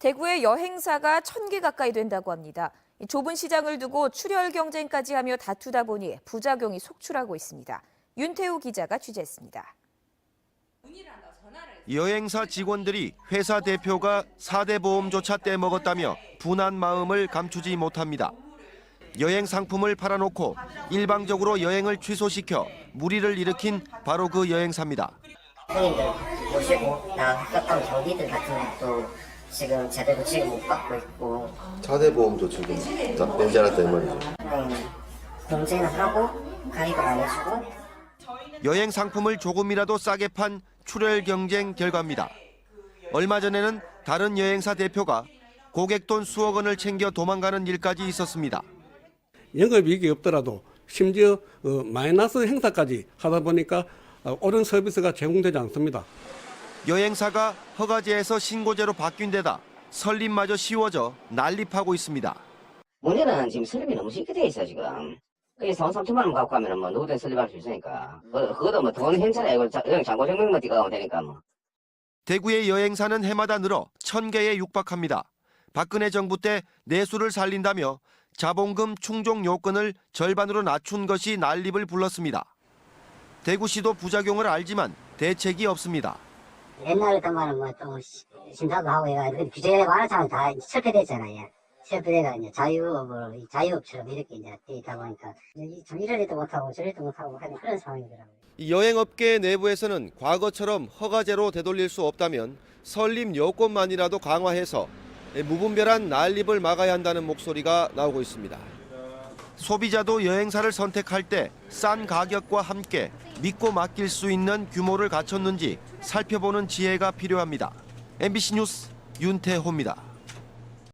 대구의 여행사가 천 개 가까이 된다고 합니다. 이 좁은 시장을 두고 출혈 경쟁까지 하며 다투다 보니 부작용이 속출하고 있습니다. 윤태우 기자가 취재했습니다. 여행사 직원들이 회사 대표가 4대 보험조차 떼먹었다며 분한 마음을 감추지 못합니다. 여행 상품을 팔아놓고 일방적으로 여행을 취소시켜 무리를 일으킨 바로 그 여행사입니다. 손님들 모시고 나갔던 경비들 같은 것도 지금 제대로 지금 못 받고 있고 차대 보험도 지금 내지 않았다는 말이죠. 그냥 경쟁을 하고 가입을 안 해주고 여행 상품을 조금이라도 싸게 판 출혈 경쟁 결과입니다. 얼마 전에는 다른 여행사 대표가 고객 돈 수억 원을 챙겨 도망가는 일까지 있었습니다. 영업이익이 없더라도 심지어 어, 마이너스 행사까지 하다 보니까 어, 옳은 서비스가 제공되지 않습니다. 여행사가 허가제에서 신고제로 바뀐 데다 설립마저 쉬워져 난립하고 있습니다. 문제는 지금 설립이 너무 쉽게 돼 있어 지금. 그래서 한 3천만 원 갖고 가면은 뭐 누구든 설립할 수 있으니까. 그 그것도 뭐 돈 행차라 이거 자- 그냥 장고 증명만 띄가면 되니까 뭐. 대구의 여행사는 해마다 늘어 천 개에 육박합니다. 박근혜 정부 때 내수를 살린다며 자본금 충족 요건을 절반으로 낮춘 것이 난립을 불렀습니다. 대구시도 부작용을 알지만 대책이 없습니다. 옛날에 동안은 뭐또 신사도 하고 해가지고 규제가 많았잖아요 다 철폐됐잖아요 철폐돼가 이제 자유업으로 이 자유업처럼 이렇게 이제 돼 있다 보니까 이- 좀 이러지도 못하고 저리도 못하고 하는 그런 상황이더라고요. 이 여행업계 내부에서는 과거처럼 허가제로 되돌릴 수 없다면 설립 요건만이라도 강화해서 무분별한 난립을 막아야 한다는 목소리가 나오고 있습니다. 소비자도 여행사를 선택할 때 싼 가격과 함께 믿고 맡길 수 있는 규모를 갖췄는지 살펴보는 지혜가 필요합니다. MBC 뉴스 윤태호입니다.